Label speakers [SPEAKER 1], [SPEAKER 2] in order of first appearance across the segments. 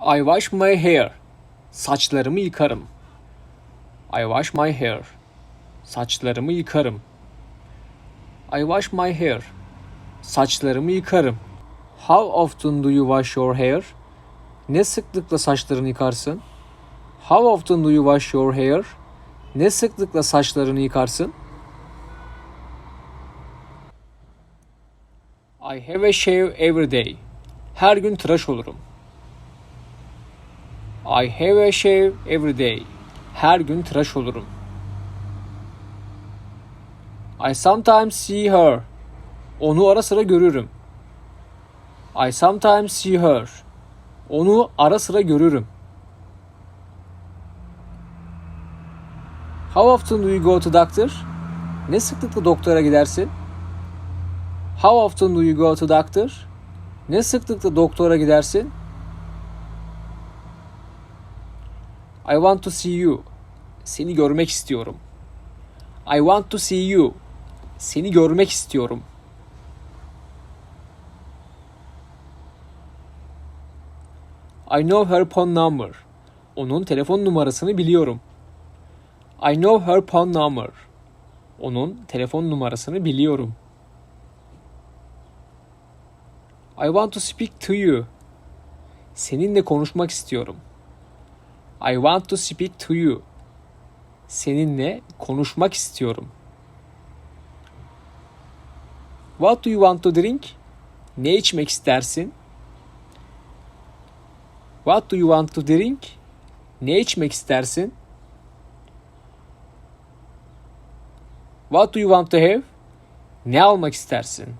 [SPEAKER 1] I wash my hair. Saçlarımı yıkarım. I wash my hair. Saçlarımı yıkarım. I wash my hair. Saçlarımı yıkarım. How often do you wash your hair? Ne sıklıkla saçlarını yıkarsın? How often do you wash your hair? Ne sıklıkla saçlarını yıkarsın? I have a shave every day. Her gün tıraş olurum. I have a shave every day. Her gün tıraş olurum. I sometimes see her. Onu ara sıra görürüm. I sometimes see her. Onu ara sıra görürüm. How often do you go to doctor? Ne sıklıkla doktora gidersin? How often do you go to doctor? Ne sıklıkla doktora gidersin? I want to see you. Seni görmek istiyorum. I want to see you. Seni görmek istiyorum. I know her phone number. Onun telefon numarasını biliyorum. I know her phone number. Onun telefon numarasını biliyorum. I want to speak to you. Seninle konuşmak istiyorum. I want to speak to you. Seninle konuşmak istiyorum. What do you want to drink? Ne içmek istersin? What do you want to drink? Ne içmek istersin? What do you want to have? Ne almak istersin?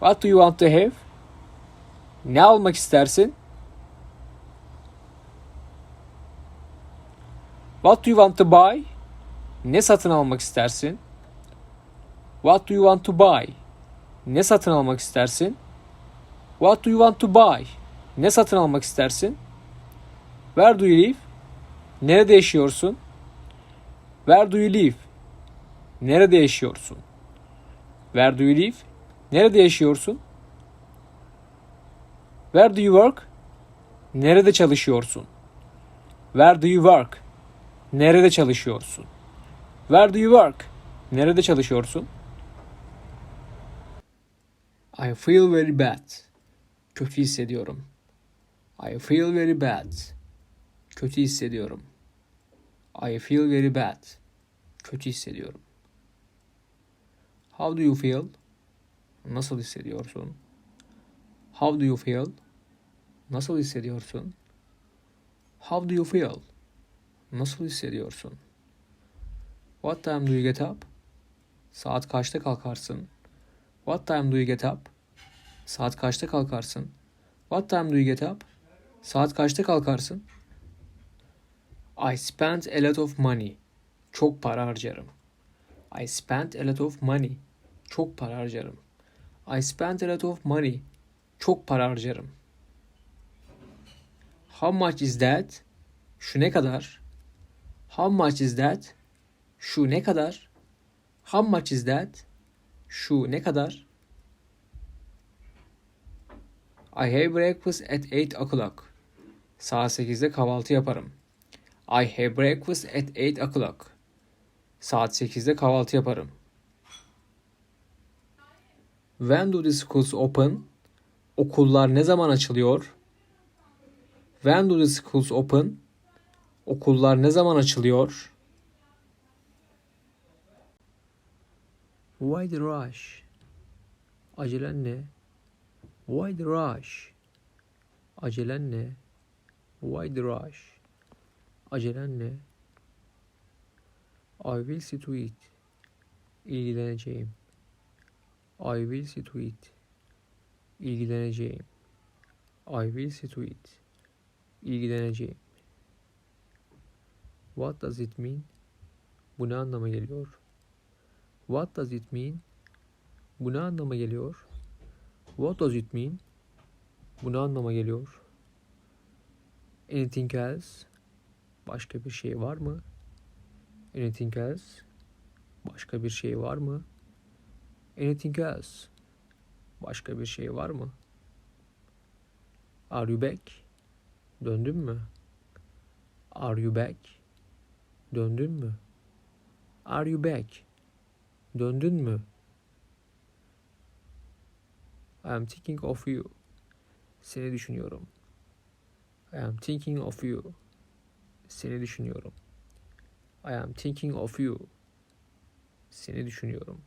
[SPEAKER 1] What do you want to have? Ne almak istersin? What do you want to buy? Ne satın almak istersin? What do you want to buy? Ne satın almak istersin? What do you want to buy? Ne satın almak istersin? Where do you live? Nerede yaşıyorsun? Where do you live? Nerede yaşıyorsun? Where do you live? Nerede yaşıyorsun? Where do you work? Nerede çalışıyorsun? Where do you work? Nerede çalışıyorsun? Where do you work? Nerede çalışıyorsun? I feel very bad. Kötü hissediyorum. I feel very bad. Kötü hissediyorum. I feel very bad. Kötü hissediyorum. How do you feel? Nasıl hissediyorsun? How do you feel? Nasıl hissediyorsun? How do you feel? Nasıl hissediyorsun? What time do you get up? Saat kaçta kalkarsın? What time do you get up? Saat kaçta kalkarsın? What time do you get up? Saat kaçta kalkarsın? I spent a lot of money. Çok para harcarım. I spent a lot of money. Çok para harcarım. I spent a lot of money. Çok para harcarım. How much is that? Şu ne kadar? How much is that? Şu ne kadar? How much is that? Şu ne kadar? I have breakfast at 8 o'clock. Saat 8'de kahvaltı yaparım. I have breakfast at 8 o'clock. Saat 8'de kahvaltı yaparım. When do the schools open? Okullar ne zaman açılıyor? When do the schools open? Okullar ne zaman açılıyor? Why the rush? Acelen ne? Why the rush? Acelen ne? Why the rush? Acelen ne? I will see to it. İlgileneceğim. I will see to it. İlgileneceğim. I will see to it. İlgileneceğim. What does it mean? Bu ne anlama geliyor? What does it mean? Bu ne anlama geliyor? What does it mean? Bu ne anlama geliyor? Anything else? Başka bir şey var mı? Anything else? Başka bir şey var mı? Anything else? Başka bir şey var mı? Are you back? Döndün mü? Are you back? Döndün mü? Are you back? Döndün mü? I am thinking of you. Seni düşünüyorum. I am thinking of you. Seni düşünüyorum. I am thinking of you. Seni düşünüyorum.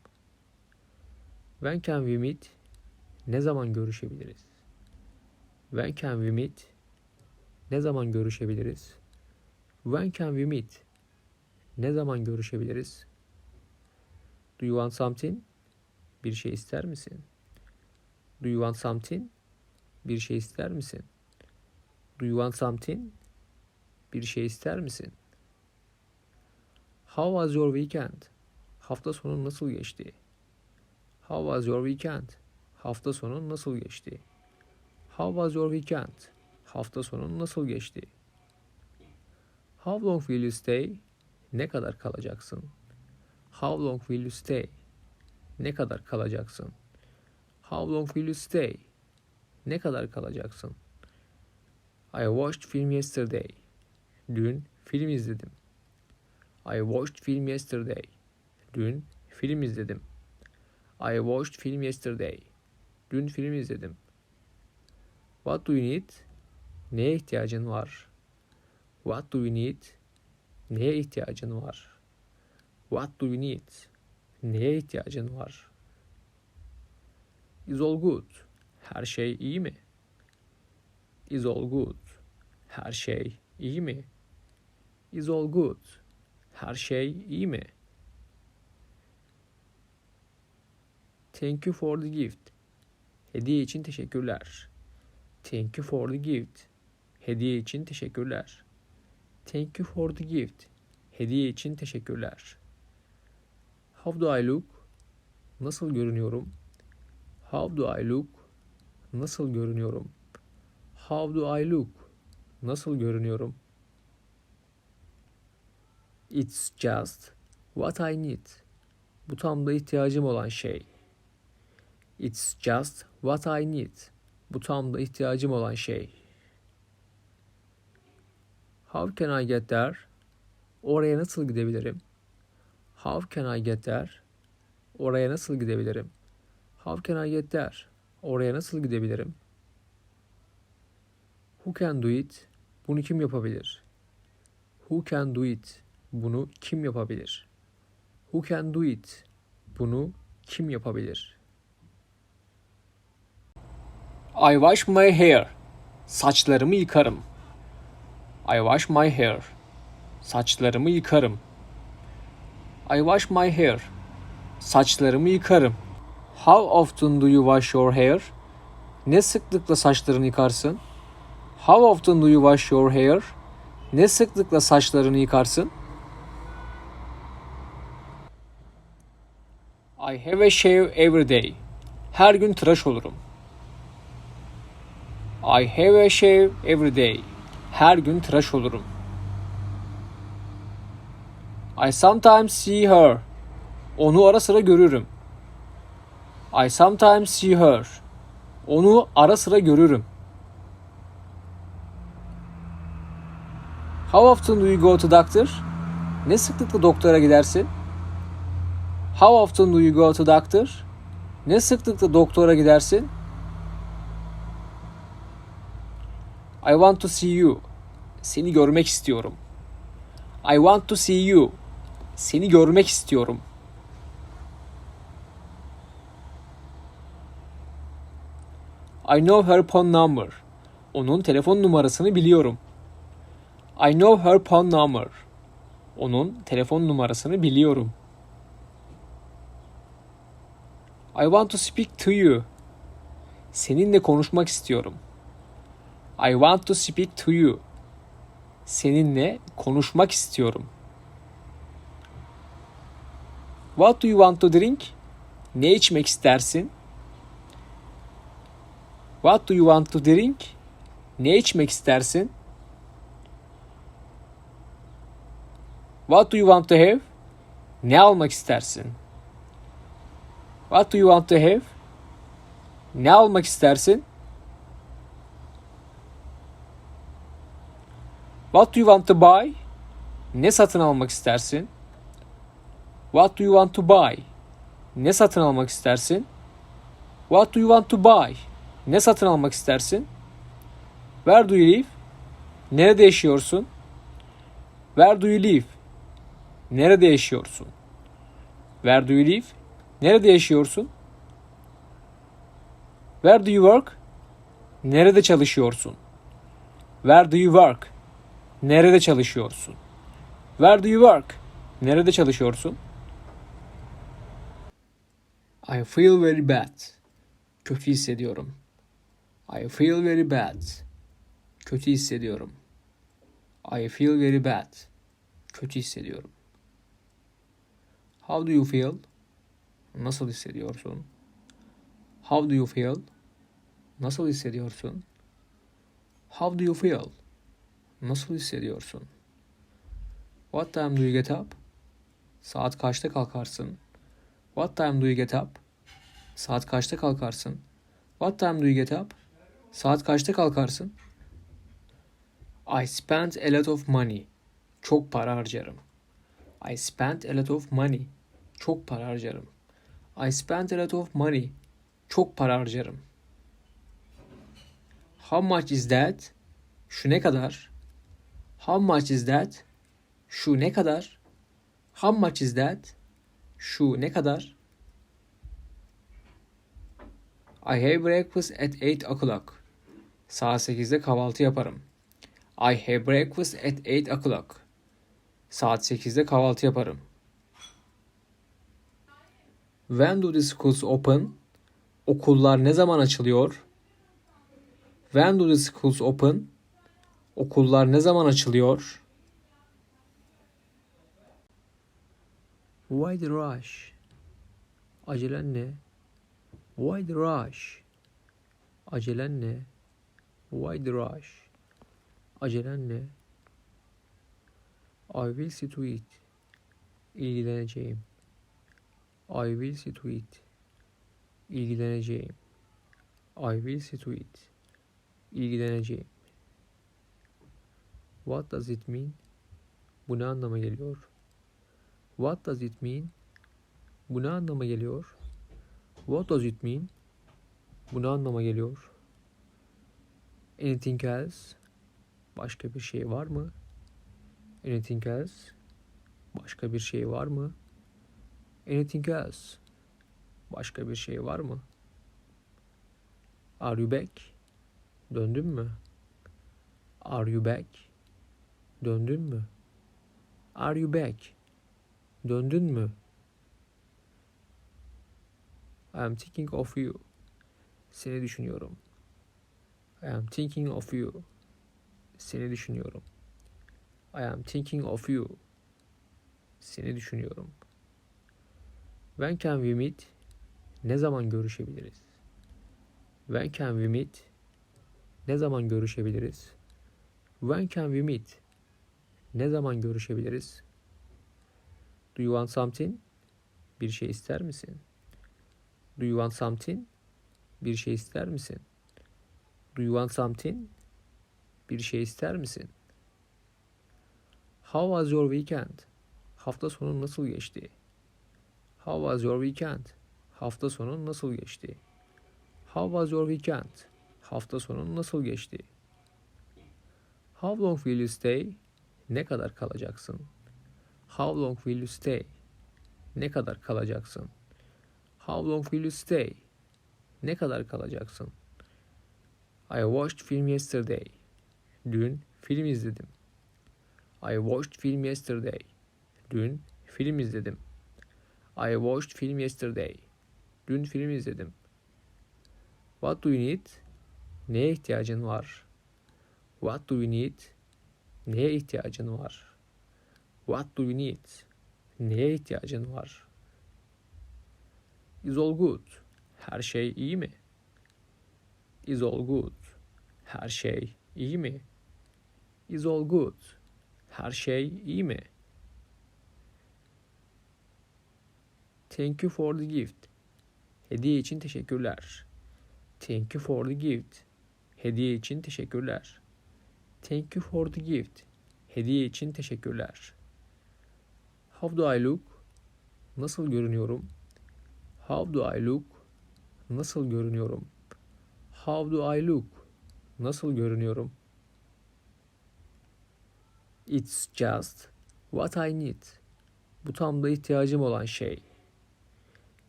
[SPEAKER 1] When can we meet? Ne zaman görüşebiliriz? When can we meet? Ne zaman görüşebiliriz? When can we meet? Ne zaman görüşebiliriz? Do you want something? Bir şey ister misin? Do you want something? Bir şey ister misin? Do you want something? Bir şey ister misin? How was your weekend? Hafta sonu nasıl geçti? How was your weekend? Hafta sonu nasıl geçti? How was your weekend? Hafta sonu nasıl geçti? How long will you stay? Ne kadar kalacaksın? How long will you stay? Ne kadar kalacaksın? How long will you stay? Ne kadar kalacaksın? I watched film yesterday. Dün film izledim. I watched film yesterday. Dün film izledim. I watched film yesterday. Dün film izledim. What do you need? Neye ihtiyacın var? What do you need? Neye ihtiyacın var? What do you need? Neye ihtiyacın var? Is all good? Her şey iyi mi? Is all good? Her şey iyi mi? Is all good? Her şey iyi mi? Thank you for the gift. Hediye için teşekkürler. Thank you for the gift. Hediye için teşekkürler. Thank you for the gift. Hediye için teşekkürler. How do I look? Nasıl görünüyorum? How do I look? Nasıl görünüyorum? How do I look? Nasıl görünüyorum? It's just what I need. Bu tam da ihtiyacım olan şey. It's just what I need. Bu tam da ihtiyacım olan şey. How can I get there? Oraya nasıl gidebilirim? How can I get there? Oraya nasıl gidebilirim? How can I get there? Oraya nasıl gidebilirim? Who can do it? Bunu kim yapabilir? Who can do it? Bunu kim yapabilir? Who can do it? Bunu kim yapabilir? I wash my hair. Saçlarımı yıkarım. I wash my hair. Saçlarımı yıkarım. I wash my hair. Saçlarımı yıkarım. How often do you wash your hair? Ne sıklıkla saçlarını yıkarsın? How often do you wash your hair? Ne sıklıkla saçlarını yıkarsın? I have a shave every day. Her gün tıraş olurum. I have a shave every day. Her gün tıraş olurum. I sometimes see her. Onu ara sıra görürüm. I sometimes see her. Onu ara sıra görürüm. How often do you go to doctor? Ne sıklıkla doktora gidersin? How often do you go to doctor? Ne sıklıkla doktora gidersin? I want to see you. Seni görmek istiyorum. I want to see you. Seni görmek istiyorum. I know her phone number. Onun telefon numarasını biliyorum. I know her phone number. Onun telefon numarasını biliyorum. I want to speak to you. Seninle konuşmak istiyorum. I want to speak to you. Seninle konuşmak istiyorum. What do you want to drink? Ne içmek istersin? What do you want to drink? Ne içmek istersin? What do you want to have? Ne almak istersin? What do you want to have? Ne almak istersin? What do you want to buy? Ne satın almak istersin? What do you want to buy? Ne satın almak istersin? What do you want to buy? Ne satın almak istersin? Where do you live? Nerede yaşıyorsun? Where do you live? Nerede yaşıyorsun? Where do you live? Nerede yaşıyorsun? Where do you work? Nerede çalışıyorsun? Where do you work? Nerede çalışıyorsun? Where do you work? Nerede çalışıyorsun? I feel very bad. Kötü hissediyorum. I feel very bad. Kötü hissediyorum. I feel very bad. Kötü hissediyorum. How do you feel? Nasıl hissediyorsun? How do you feel? Nasıl hissediyorsun? How do you feel? Nasıl hissediyorsun? What time do you get up? Saat kaçta kalkarsın? What time do you get up? Saat kaçta kalkarsın? What time do you get up? Saat kaçta kalkarsın? I spent a lot of money. Çok para harcarım. I spent a lot of money. Çok para harcarım. I spent a lot of money. Çok para harcarım. How much is that? Şu ne kadar? How much is that? Şu ne kadar? How much is that? Şu ne kadar? I have breakfast at 8 o'clock. Saat 8'de kahvaltı yaparım. I have breakfast at 8 o'clock. Saat 8'de kahvaltı yaparım. When do the schools open? Okullar ne zaman açılıyor? When do the schools open? Okullar ne zaman açılıyor? Why the rush? Acelen ne? Why the rush? Acelen ne? Why the rush? Acelen ne? I will see to it. İlgileneceğim. I will see to it. İlgileneceğim. I will see to it. İlgileneceğim. What does it mean? Bu ne anlama geliyor? What does it mean? Bu ne anlama geliyor? What does it mean? Bu ne anlama geliyor? Anything else? Başka bir şey var mı? Anything else? Başka bir şey var mı? Anything else? Başka bir şey var mı? Are you back? Döndün mü? Are you back? Döndün mü? Are you back? Döndün mü? I am thinking of you. Seni düşünüyorum. I am thinking of you. Seni düşünüyorum. I am thinking of you. Seni düşünüyorum. When can we meet? Ne zaman görüşebiliriz? When can we meet? Ne zaman görüşebiliriz? When can we meet? Ne zaman görüşebiliriz? Do you want something? Bir şey ister misin? Do you want something? Bir şey ister misin? Do you want something? Bir şey ister misin? How was your weekend? Hafta sonu nasıl geçti? How was your weekend? Hafta sonu nasıl geçti? How was your weekend? Hafta sonu nasıl geçti? How long will you stay? Ne kadar kalacaksın? How long will you stay? Ne kadar kalacaksın? How long will you stay? Ne kadar kalacaksın? I watched film yesterday. Dün film izledim. I watched film yesterday. Dün film izledim. I watched film yesterday. Dün film izledim. What do you need? Neye ihtiyacın var? What do you need? Neye ihtiyacın var? What do you need? Neye ihtiyacın var? Is all good? Her şey iyi mi? Is all good? Her şey iyi mi? Is all good? Her şey iyi mi? Thank you for the gift. Hediye için teşekkürler. Thank you for the gift. Hediye için teşekkürler. Thank you for the gift. Hediye için teşekkürler. How do I look? Nasıl görünüyorum? How do I look? Nasıl görünüyorum? How do I look? Nasıl görünüyorum? It's just what I need. Bu tam da ihtiyacım olan şey.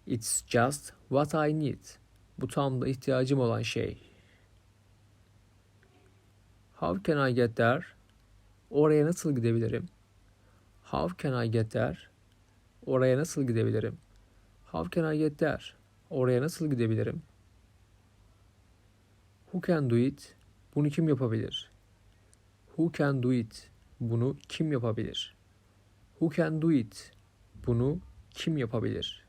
[SPEAKER 1] It's just what I need. Bu tam da ihtiyacım olan şey. How can I get there? Oraya nasıl gidebilirim? How can I get there? Oraya nasıl gidebilirim? How can I get there? Oraya nasıl gidebilirim? Who can do it? Bunu kim yapabilir? Who can do it? Bunu kim yapabilir? Who can do it? Bunu kim yapabilir?